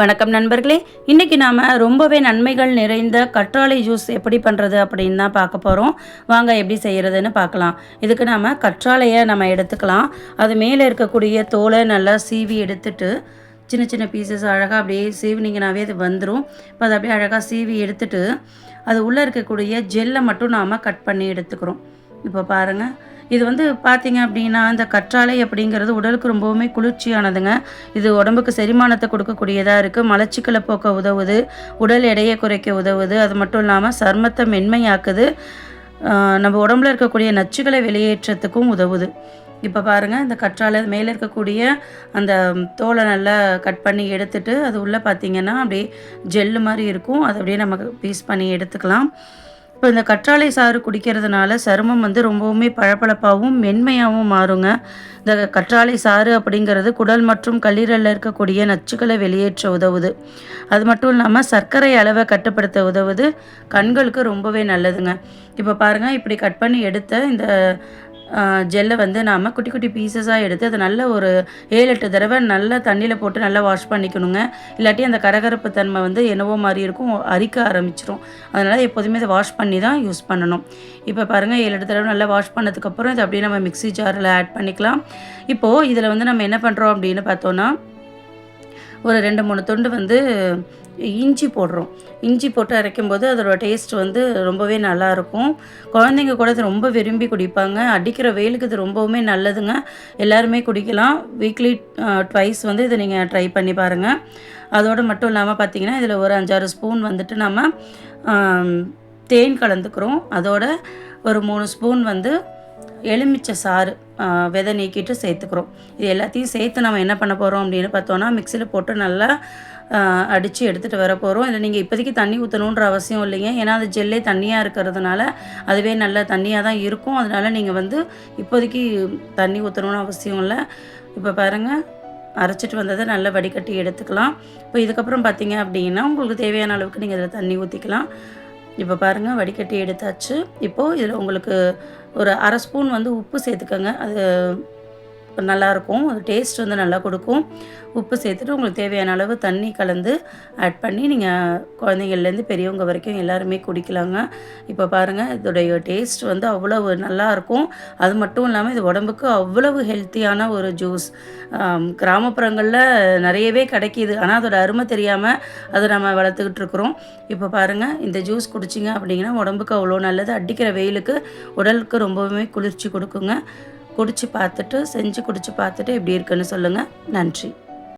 வணக்கம் நண்பர்களே. இன்றைக்கி நாம் ரொம்பவே நன்மைகள் நிறைந்த கற்றாழை ஜூஸ் எப்படி பண்ணுறது அப்படின்னு தான் பார்க்க போகிறோம் வாங்க எப்படி செய்கிறதுன்னு பார்க்கலாம். இதுக்கு நாம் கற்றாழையை நம்ம எடுத்துக்கலாம். அது மேலே இருக்கக்கூடிய தோலை நல்லா சீவி எடுத்துட்டு சின்ன சின்ன பீசஸ் அழகாக அப்படியே சீவினிங்கனாவே அது வந்துடும் இப்போ அதை அப்படியே அழகாக சீவி எடுத்துட்டு அது உள்ளே இருக்கக்கூடிய ஜெல்லை மட்டும் நாம் கட் பண்ணி எடுத்துக்கிறோம். இப்போ பாருங்கள் இது வந்து பார்த்தீங்க அப்படின்னா இந்த கற்றாழை அப்படிங்கிறது உடலுக்கு ரொம்பவுமே குளிர்ச்சியானதுங்க. இது உடம்புக்கு செரிமானத்தை கொடுக்கக்கூடியதாக இருக்குது மலச்சிக்கலை போக்க உதவுது. உடல் எடையை குறைக்க உதவுது. அது மட்டும் இல்லாமல் சர்மத்தை மென்மையாக்குது. நம்ம உடம்புல இருக்கக்கூடிய நச்சுகளை வெளியேற்றத்துக்கும் உதவுது. இப்போ பாருங்கள் இந்த கற்றாழை மேலே இருக்கக்கூடிய அந்த தோலை நல்லா கட் பண்ணி எடுத்துட்டு அது உள்ளே பார்த்தீங்கன்னா அப்படியே ஜெல்லு மாதிரி இருக்கும். அதை அப்படியே நமக்கு பீஸ் பண்ணி எடுத்துக்கலாம். இப்போ இந்த கற்றாழை சாறு குடிக்கிறதுனால சருமம் வந்து ரொம்பவுமே பளபளப்பாகவும் மென்மையாகவும் மாறுங்க. இந்த கற்றாழை சாறு அப்படிங்கிறது குடல் மற்றும் கல்லீரலில் இருக்கக்கூடிய நச்சுக்களை வெளியேற்ற உதவுது. அது மட்டும் இல்லாமல் சர்க்கரை அளவை கட்டுப்படுத்த உதவுது. கண்களுக்கு ரொம்பவே நல்லதுங்க. இப்போ பாருங்கள் இப்படி கட் பண்ணி எடுத்த இந்த ஜெல்லை வந்து நாம் குட்டி குட்டி பீசஸாக எடுத்து அதை நல்ல ஒரு ஏழு எட்டு தடவை நல்லா தண்ணியில் போட்டு நல்லா வாஷ் பண்ணிக்கணுங்க. இல்லாட்டி அந்த கரகரப்பு தன்மை வந்து என்னவோ மாதிரி இருக்கும் அரிக்க ஆரம்பிச்சிரும். அதனால் எப்போதுமே இதை வாஷ் பண்ணி தான் யூஸ் பண்ணணும். இப்போ பாருங்கள் ஏழு எட்டு தடவை நல்லா வாஷ் பண்ணதுக்கப்புறம் இதை அப்படியே நம்ம மிக்ஸி ஜாரில் ஆட் பண்ணிக்கலாம். இப்போது இதில் வந்து நம்ம என்ன பண்ணுறோம் அப்படின்னு பார்த்தோன்னா ஒரு ரெண்டு மூணு துண்டு வந்து இஞ்சி போடுறோம். இஞ்சி போட்டு அரைக்கும்போது அதோட டேஸ்ட் வந்து ரொம்பவே நல்லாயிருக்கும். குழந்தைங்க கூட இது ரொம்ப விரும்பி குடிப்பாங்க. அடிக்கிற வெயிலுக்கு இது ரொம்பவுமே நல்லதுங்க. எல்லாருமே குடிக்கலாம். வீக்லி ட்வைஸ் வந்து இதை நீங்கள் ட்ரை பண்ணி பாருங்கள் அதோடு மட்டும் இல்லாமல் பார்த்தீங்கன்னா இதில் ஒரு அஞ்சாறு ஸ்பூன் வந்துட்டு நம்ம தேன் கலந்துக்கிறோம். அதோட ஒரு மூணு ஸ்பூன் வந்து எலுமிச்சை சாறு விதை நீக்கிட்டு சேர்த்துக்கிறோம். இது எல்லாத்தையும் சேர்த்து நம்ம என்ன பண்ண போகிறோம் அப்படின்னு பார்த்தோன்னா மிக்சியில் போட்டு நல்லா அடித்து எடுத்துகிட்டு வர போகிறோம் இதில் நீங்கள் இப்போதைக்கு தண்ணி ஊற்றணுன்ற அவசியம் இல்லைங்க. ஏன்னா அது ஜெல்லே தண்ணியாக இருக்கிறதுனால அதுவே நல்ல தண்ணியாக தான் இருக்கும். அதனால் நீங்கள் வந்து இப்போதைக்கு தண்ணி ஊற்றணும்னு அவசியம் இல்லை. இப்போ பாருங்கள் அரைச்சிட்டு வந்ததை நல்லா வடிகட்டி எடுத்துக்கலாம். இப்போ இதுக்கப்புறம் பார்த்தீங்க அப்படின்னா உங்களுக்கு தேவையான அளவுக்கு நீங்கள் இதில் தண்ணி ஊற்றிக்கலாம் இப்போ பாருங்கள் வடிகட்டி எடுத்தாச்சு. இப்போது இதில் உங்களுக்கு ஒரு அரை ஸ்பூன் வந்து உப்பு சேர்த்துக்கோங்க. அது நல்லாயிருக்கும். அது டேஸ்ட் வந்து நல்லா கொடுக்கும். உப்பு சேர்த்துட்டு உங்களுக்கு தேவையான அளவு தண்ணி கலந்து ஆட் பண்ணி நீங்கள் குழந்தைங்கள்லேருந்து பெரியவங்க வரைக்கும் எல்லாருமே குடிக்கலாங்க. இப்போ பாருங்கள் இதோடைய டேஸ்ட் வந்து அவ்வளவு நல்லா இருக்கும் அது மட்டும் இல்லாமல் இது உடம்புக்கு அவ்வளவு ஹெல்த்தியான ஒரு ஜூஸ் கிராமப்புறங்களில் நிறையவே கிடைக்கிது. ஆனால் அதோட அருமை தெரியாமல் அதை நம்ம வளர்த்துக்கிட்டு இருக்கிறோம். இப்போ பாருங்கள் இந்த ஜூஸ் குடிச்சிங்க அப்படிங்கன்னா உடம்புக்கு அவ்வளோ நல்லது. அடிக்கிற வெயிலுக்கு உடலுக்கு ரொம்பவுமே குளிர்ச்சி கொடுக்குங்க. குடிச்சு பார்த்துட்டு செஞ்சு குடிச்சு பார்த்துட்டு எப்படி இருக்குன்னு சொல்லுங்கள் நன்றி.